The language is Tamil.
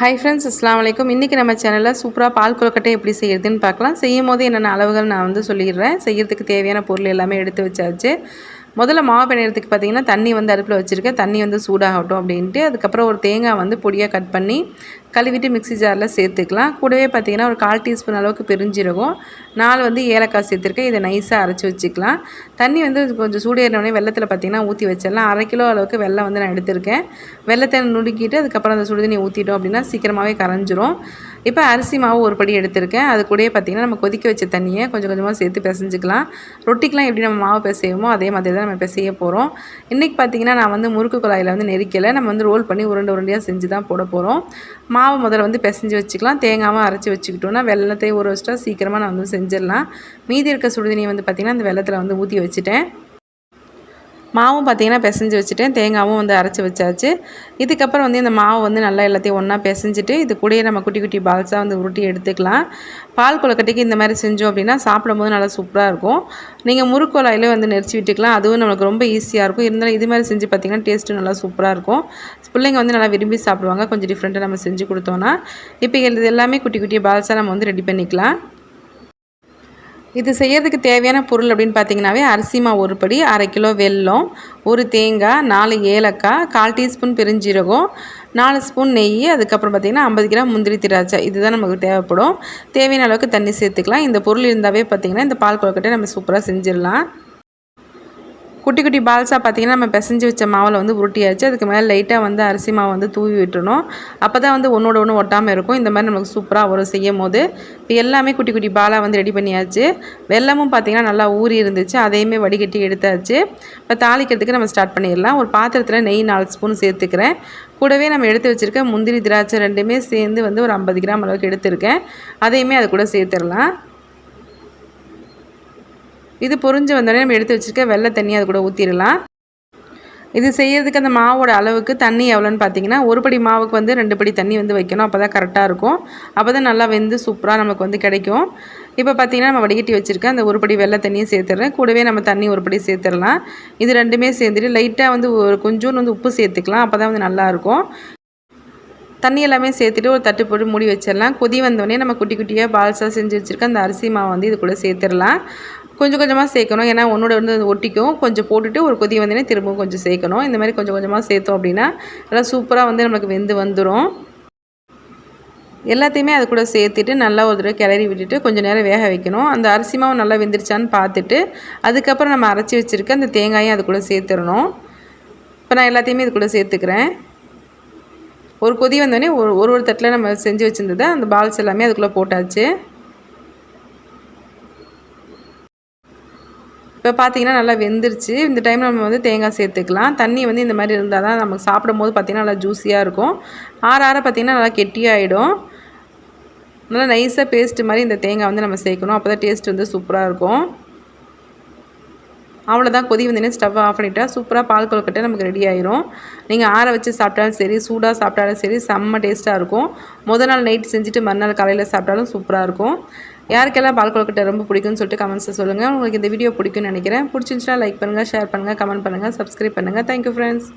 ஹை ஃப்ரெண்ட்ஸ் அஸ்லாம் வலைக்கும் இன்றைக்கி நம்ம சேனலில் சூப்பராக பால் கொழுக்கட்டை எப்படி செய்கிறதுன்னு பார்க்கலாம். செய்யும் போது என்னென்ன அளவுகள் நான் வந்து சொல்லிடுறேன். செய்கிறதுக்கு தேவையான பொருள் எல்லாமே எடுத்து வச்சாச்சு. முதல்ல மாவு பிணையறதுக்கு பார்த்திங்கன்னா தண்ணி வந்து அடுப்பில் வச்சுருக்கேன். தண்ணி வந்து சூடாகட்டும் அப்படின்ட்டு அதுக்கப்புறம் ஒரு தேங்காய் வந்து பொடியாக கட் பண்ணி கழுவிட்டு மிக்ஸி ஜாரில் சேர்த்துக்கலாம். கூடவே பார்த்திங்கன்னா ஒரு கால் டீஸ்பூன் அளவுக்கு பெருஞ்சிருக்கும் நாலு வந்து ஏலக்காய் சேர்த்துருக்கேன். இதை நைஸாக அரைச்சி வச்சுக்கலாம். தண்ணி வந்து கொஞ்சம் சூடேறினோடனே வெள்ளத்தில் பார்த்திங்கன்னா ஊற்றி வச்சிடலாம். அரை கிலோ அளவுக்கு வெள்ளம் வந்து நான் எடுத்திருக்கேன். வெள்ளத்தை நுடுக்கிட்டு அதுக்கப்புறம் அந்த சுடுதண்ணி ஊற்றிட்டோம் அப்படின்னா சீக்கிரமாகவே கரைஞ்சிரும். இப்போ அரிசி மாவு ஒரு படி எடுத்திருக்கேன். அது கூடயே பார்த்திங்கன்னா நம்ம கொதிக்க வச்ச தண்ணியை கொஞ்சம் கொஞ்சமாக சேர்த்து பிசைஞ்சிக்கலாம். ரொட்டிக்கெலாம் எப்படி நம்ம மாவு பிசையுமோ அதே மாதிரி தான் நம்ம பிசைய போகிறோம் இன்றைக்கி பார்த்திங்கன்னா நான் வந்து முறுக்கு குழாயில் வந்து நெரிக்கலை. நம்ம வந்து ரோல் பண்ணி உருண்டை உருண்டையாக செஞ்சு தான் போட போகிறோம் மாவு முதல்ல வந்து பிசைஞ்சு வச்சுக்கலாம். தேங்காவும் அரைச்சி வச்சுக்கிட்டோன்னா வெள்ளத்தை ஊற வச்சுட்டா சீக்கிரமாக நான் வந்து செஞ்சிடலாம். மீதி இருக்க சுடுதண்ணியை வந்து பார்த்திங்கன்னா அந்த வெள்ளத்தில் வந்து ஊற்றி வச்சுட்டேன். மாவும் பார்த்திங்கன்னா பிசைஞ்சு வச்சுட்டேன். தேங்காவும் வந்து அரைச்சி வச்சாச்சு. இதுக்கப்புறம் வந்து இந்த மாவு வந்து நல்லா எல்லாத்தையும் ஒன்றா பிசைஞ்சிட்டு இது கூடயே நம்ம குட்டி குட்டி பால்ஸாக வந்து உருட்டி எடுத்துக்கலாம். பால் கொலக்கட்டைக்கு இந்த மாதிரி செஞ்சோம் அப்படின்னா சாப்பிடும்போது நல்லா சூப்பராக இருக்கும். நீங்கள் முறுக்கோலாயிலே வந்து நெரிச்சு விட்டுக்கலாம். அதுவும் நம்மளுக்கு ரொம்ப ஈஸியாக இருக்கும். இருந்தாலும் இது மாதிரி செஞ்சு பார்த்திங்கன்னா டேஸ்ட்டு நல்லா சூப்பராக இருக்கும். பிள்ளைங்க வந்து நல்லா விரும்பி சாப்பிடுவாங்க. கொஞ்சம் டிஃப்ரெண்ட்டாக நம்ம செஞ்சு கொடுத்தோன்னா இப்போ இது எல்லாமே குட்டி குட்டி பால்ஸாக நம்ம வந்து ரெடி பண்ணிக்கலாம். இது செய்யறதுக்கு தேவையான பொருள் அப்படின்னு பார்த்தீங்கன்னாவே அரிசி மாவு ஒரு படி அரை கிலோ வெல்லம் ஒரு தேங்காய் நாலு ஏலக்காய் கால் டீஸ்பூன் பெருஞ்சீரகம் நாலு ஸ்பூன் நெய் அதுக்கப்புறம் பார்த்திங்கன்னா ஐம்பது கிராம் முந்திரி திராட்சை. இதுதான் நமக்கு தேவைப்படும். தேவையான அளவுக்கு தண்ணி சேர்த்துக்கலாம். இந்த பொருள் இருந்தாவே பார்த்திங்கன்னா இந்த பால் கொழுக்கட்டை நம்ம சூப்பராக செஞ்சிடலாம். குட்டி குட்டி பால்ஸாக பார்த்திங்கன்னா நம்ம பிசைஞ்சு வச்ச மாவில் வந்து உருட்டியாச்சு. அதுக்கு மேலே லைட்டாக வந்து அரிசி மாவு வந்து தூவி விட்டுணும் அப்போ தான் வந்து ஒன்றோட ஒன்று ஒட்டாமல் இருக்கும். இந்த மாதிரி நமக்கு சூப்பராக வரும் செய்யும் போது இப்போ எல்லாமே குட்டி குட்டி பாலாக வந்து ரெடி பண்ணியாச்சு. வெள்ளமும் பார்த்திங்கன்னா நல்லா ஊறி இருந்துச்சு. அதையுமே வடிகட்டி எடுத்தாச்சு. இப்போ தாளிக்கிறதுக்கு நம்ம ஸ்டார்ட் பண்ணிடலாம். ஒரு பாத்திரத்தில் நெய் நாலு ஸ்பூன் சேர்த்துக்கிறேன். கூடவே நம்ம எடுத்து வச்சுருக்க முந்திரி திராட்சை ரெண்டுமே சேர்ந்து வந்து ஒரு ஐம்பது கிராம் அளவுக்கு எடுத்திருக்கேன். அதையுமே அது கூட சேர்த்துடலாம். இது பொறிஞ்சு வந்தோடனே நம்ம எடுத்து வச்சுருக்க வெள்ளை தண்ணி அது கூட ஊற்றிடலாம் இது செய்யறதுக்கு அந்த மாவோட அளவுக்கு தண்ணி எவ்வளோன்னு பார்த்தீங்கன்னா ஒரு படி மாவுக்கு வந்து ரெண்டு படி தண்ணி வந்து வைக்கணும். அப்போ தான் கரெக்டாக இருக்கும். அப்போ தான் நல்லா வெந்து சூப்பராக நமக்கு வந்து கிடைக்கும். இப்போ பார்த்தீங்கன்னா நம்ம வடிகட்டி வச்சுருக்கேன் அந்த ஒரு படி வெள்ளை தண்ணியும் சேர்த்துறேன். கூடவே நம்ம தண்ணி ஒரு படி சேர்த்துடலாம். இது ரெண்டுமே சேர்ந்துட்டு லைட்டாக வந்து ஒரு கொஞ்சோன்னு வந்து உப்பு சேர்த்துக்கலாம். அப்போ தான் வந்து நல்லாயிருக்கும் தண்ணி எல்லாமே சேர்த்துட்டு ஒரு தட்டு போட்டு மூடி வச்சிடலாம். கொதி வந்தோடனே நம்ம குட்டி குட்டியாக பால்ஸாக செஞ்சு வச்சுருக்க அந்த அரிசி மாவு வந்து இது கூட சேர்த்துடலாம். கொஞ்சம் கொஞ்சமாக சேர்க்கணும். ஏன்னா ஒன்றோட வந்து ஒட்டிக்கும். கொஞ்சம் போட்டுட்டு ஒரு கொதி வந்தோடனே திரும்பவும் கொஞ்சம் சேர்க்கணும். இந்த மாதிரி கொஞ்சம் கொஞ்சமாக சேர்த்தோம் அப்படின்னா நல்லா சூப்பராக வந்து நம்மளுக்கு வெந்து வந்துடும் எல்லாத்தையுமே அது கூட சேர்த்துட்டு நல்லா ஒரு தடவை கிளறி விட்டுட்டு கொஞ்சம் நேரம் வேக வைக்கணும். அந்த அரிசி மாவு நல்லா வெந்துருச்சான்னு பார்த்துட்டு அதுக்கப்புறம் நம்ம அரைச்சி வச்சுருக்க அந்த தேங்காயும் அது கூட சேர்த்துடணும். இப்போ நான் எல்லாத்தையுமே இது கூட சேர்த்துக்கிறேன். ஒரு கொதி வந்தோடனே ஒரு ஒரு ஒரு தட்டில் நம்ம செஞ்சு வச்சுருந்ததை அந்த பால்ஸ் எல்லாமே அதுக்குள்ளே போட்டாச்சு. இப்போ பார்த்தீங்கன்னா நல்லா வெந்துருச்சு. இந்த டைமில் நம்ம வந்து தேங்காய் சேர்த்துக்கலாம். தண்ணி வந்து இந்த மாதிரி இருந்தால் தான் நமக்கு சாப்பிடும்போது பார்த்திங்கன்னா நல்லா ஜூஸியாக இருக்கும். ஆற ஆற பார்த்திங்கன்னா நல்லா கெட்டியாகிடும் நல்லா நைஸாக பேஸ்ட்டு மாதிரி இந்த தேங்காய் வந்து நம்ம சேர்க்கணும். அப்போ தான் டேஸ்ட் வந்து சூப்பராக இருக்கும். அவ்வளோதான் கொதி வந்தீங்கன்னா ஸ்டவ் ஆஃப் பண்ணிட்டா சூப்பராக பால் கொழுக்கட்டை நமக்கு ரெடி ஆயிரும். நீங்கள் ஆற வச்சு சாப்பிட்டாலும் சரி சூடாக சாப்பிட்டாலும் சரி செம்ம டேஸ்ட்டாக இருக்கும். முதல் நாள் நைட் செஞ்சுட்டு மறுநாள் காலையில் சாப்பிட்டாலும் சூப்பராக இருக்கும். யாருக்கெல்லாம் பால் கொழுக்கட்டை ரொம்ப பிடிக்கும்னு சொல்லிட்டு கமெண்ட்ஸை சொல்லுங்கள் உங்களுக்கு இந்த வீடியோ பிடிக்கும்னு நினைக்கிறேன். பிடிச்சிருந்துச்சுன்னா லைக் பண்ணுங்கள் ஷேர் பண்ணுங்கள் கமெண்ட் பண்ணுங்கள் சப்ஸ்கிரைப் பண்ணுங்கள் தேங்க்யூ ஃப்ரெண்ட்ஸ்